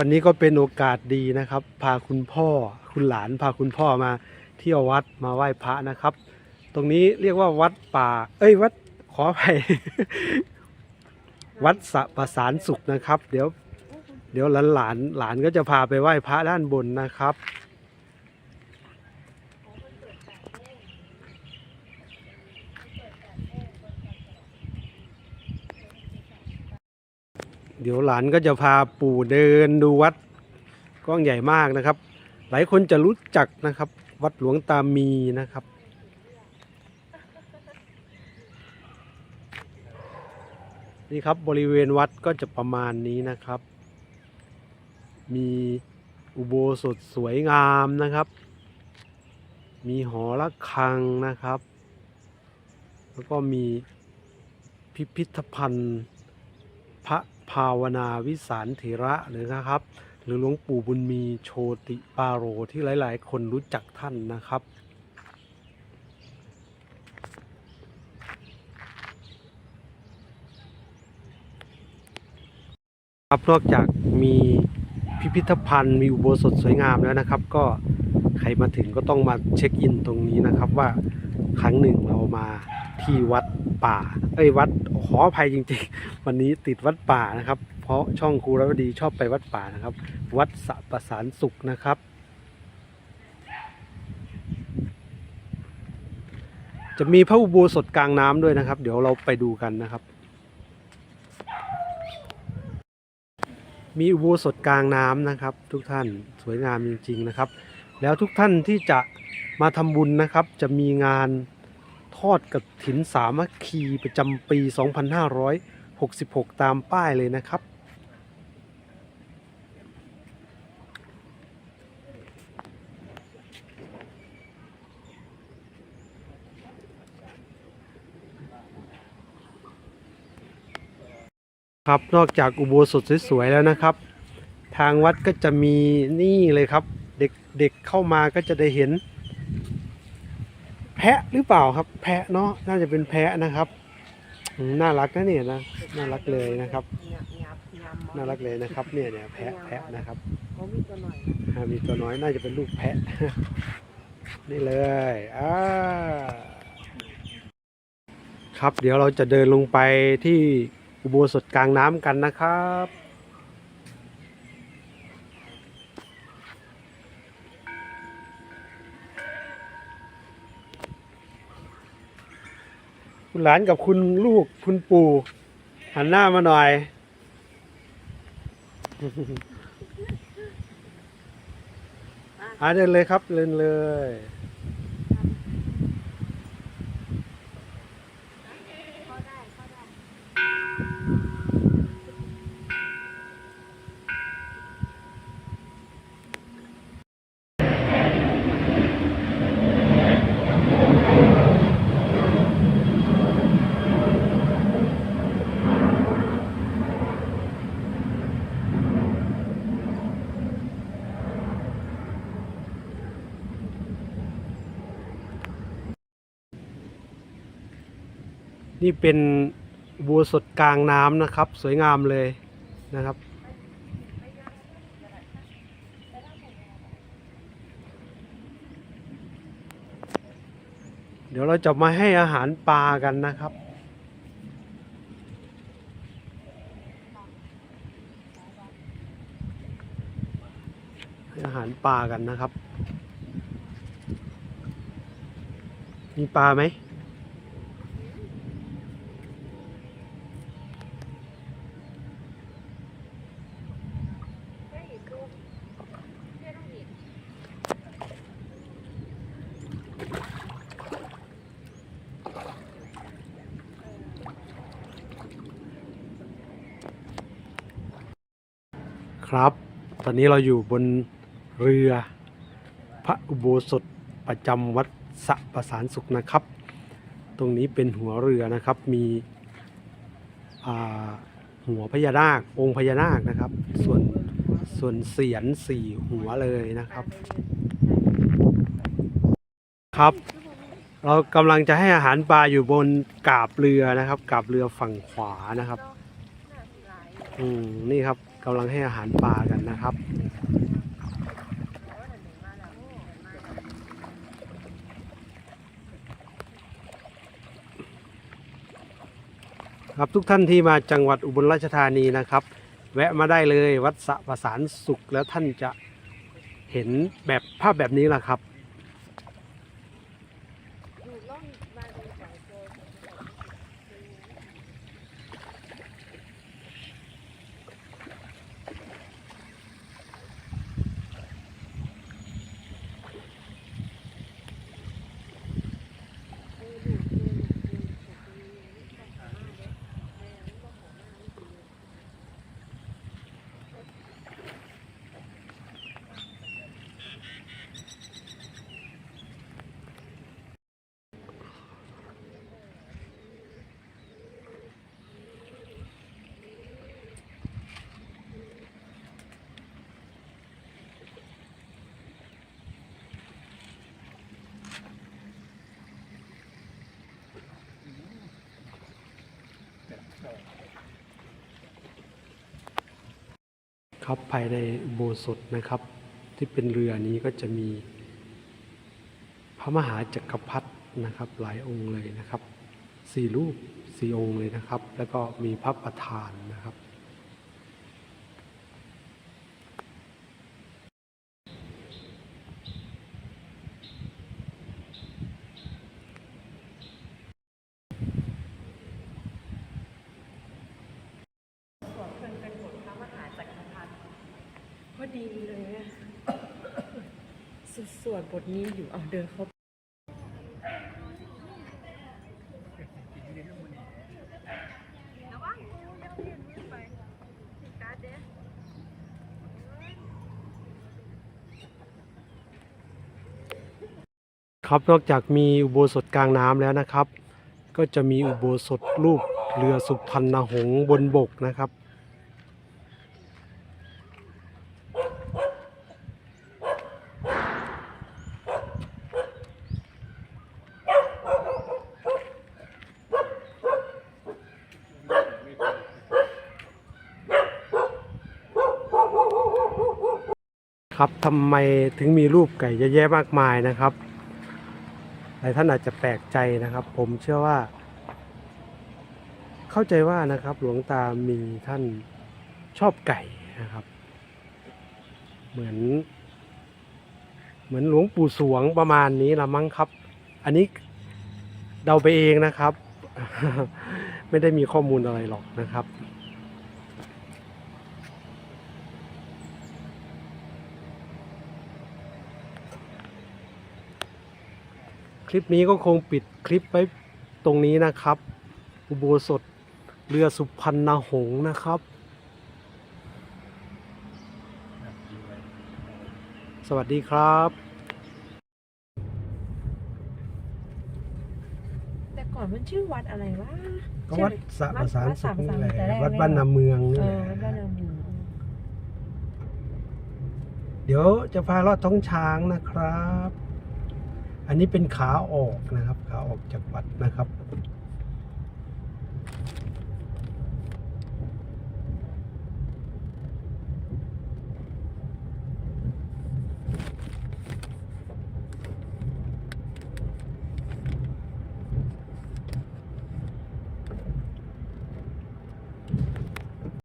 วันนี้ก็เป็นโอกาสดีนะครับ พาคุณพ่อคุณหลานพาคุณพ่อมาเที่ยววัดมาไหว้พระนะครับ ตรงนี้เรียกว่าวัดป่า เอ้ยวัดขออภัย วัดสะประสานสุขนะครับ เดี๋ยว เดี๋ยวหลานหลานหลานก็จะพาไปไหว้พระด้านบนนะครับ ดี๋ยวหลานก็จะพาปู่เดินดูวัดกว้างใหญ่มากนะครับ หลายคนจะรู้จักนะครับ วัดหลวงตามีนะครับ นี่ครับบริเวณวัดก็จะประมาณนี้นะครับ มีอุโบสถสวยงามนะครับ มีหอระฆังนะครับ แล้วก็มีพิพิธภัณฑ์ ภาวนาวิสารเถระหรือนะครับ หรือหลวงปู่บุญมีโชติปาโรที่หลาย ๆ คนรู้จักท่านนะครับครับนอกจากมีพิพิธภัณฑ์มีอุโบสถสวยงามแล้วนะครับ ก็ใครมาถึงก็ต้องมาเช็คอินตรงนี้นะครับว่าครั้งหนึ่งเรามา ที่วัดป่าเอ้ยวัดขออภัยจริงๆ วันนี้ติดวัดป่านะครับ เพราะช่องครูรวดีชอบไปวัดป่านะครับ วัดสะประสานสุขนะครับ จะมีพระอุโบสถกลางน้ำด้วยนะครับ เดี๋ยวเราไปดูกันนะครับ มีอุโบสถกลางน้ำนะครับ ทุกท่านสวยงามจริงๆนะครับ แล้วทุกท่านที่จะมาทำบุญนะครับ จะมีงาน ทอดกฐินสามัคคีประจำปี 2566 ตามป้ายเลยนะครับ ครับนอกจากอุโบสถสวยๆแล้วนะครับ ทางวัดก็จะมีนี่เลยครับ เด็กเด็กเข้ามาก็จะได้เห็น แพะหรือเปล่าครับ แพะเนาะน่าจะเป็นแพะนะครับน่ารักนะเนี่ยนะน่ารักเลยนะครับ น่ารักเลยนะครับ เนี่ยเนี่ยแพะแพะนะครับมีตัวน้อยมีตัวน้อยน่าจะเป็นลูกแพะนี่เลยอ่าครับเดี๋ยวเราจะเดินลงไปที่อุโบสถกลางน้ำกันนะครับ คุณหลานกับคุณลูกคุณปู่หันหน้ามาหน่อยอ่าเดินเลยครับเดินเลย นี่เป็นบัวสถกลางน้ำนะครับ สวยงามเลยนะครับ เดี๋ยวเราจะมาให้อาหารปลากันนะครับ ให้อาหารปลากันนะครับ มีปลาไหม ครับ ตอนนี้เราอยู่บนเรือพระอุโบสถประจำวัดสะประสานสุขนะครับ ตรงนี้เป็นหัวเรือนะครับมีหัวพญานาคองค์พญานาคนะครับ ส่วนส่วนเสียนสี่หัวเลยนะครับ ครับ เรากำลังจะให้อาหารปลาอยู่บนกาบเรือนะครับ กาบเรือฝั่งขวานะครับ อืมนี่ครับ กำลังให้อาหารปลากันนะครับ ครับทุกท่านที่มาจังหวัดอุบลราชธานีนะครับ แวะมาได้เลยวัดสะประสานสุขแล้วท่านจะเห็นแบบภาพแบบนี้แหละครับ ครับภายในอุโบสถนะครับ ที่เป็นเรือนี้ก็จะมีพระมหาจักรพรรดินะครับ หลายองค์เลยนะครับสี่รูปสี่องค์เลยนะครับ แล้วก็มีพระประธานนะครับ สวดเพิ่นเป็นบทพระมหาจักรพรรดิพอ ดีเลยอะสสวดบทนี้อยู่เอาเดินเข้าครับนอกจากมีอุโบสถกลางน้ำแล้วนะครับ ก็จะมีอุโบสถรูปเรือสุพรรณหงส์บนบกนะครับ ครับทำไมถึงมีรูปไก่เยอะแยะมากมายนะครับหลายท่านอาจจะแปลกใจนะครับ ผมเชื่อว่า เข้าใจว่านะครับ หลวงตามีท่านชอบไก่นะครับ เหมือน เหมือนหลวงปู่สวงประมาณนี้ละมั้งครับ อันนี้เดาไปเองนะครับ ไม่ได้มีข้อมูลอะไรหรอกนะครับ คลิปนี้ก็คงปิดคลิปไว้ตรงนี้นะครับ อุโบสถเรือสุพรรณหงส์นะครับ สวัสดีครับแต่ก่อนมันชื่อวัดอะไรวะก็วัดสะประสานวัดสุสะขประนี่สานแหละแต่แรกวัดเลยบ้านเหรอนาเมืองนี่เอแหอละวัดบ้านนาหมูเดี๋ยวจะพาลอดท้องช้างนะครับ อันนี้เป็นขาออกนะครับ ขาออกจากวัดนะครับ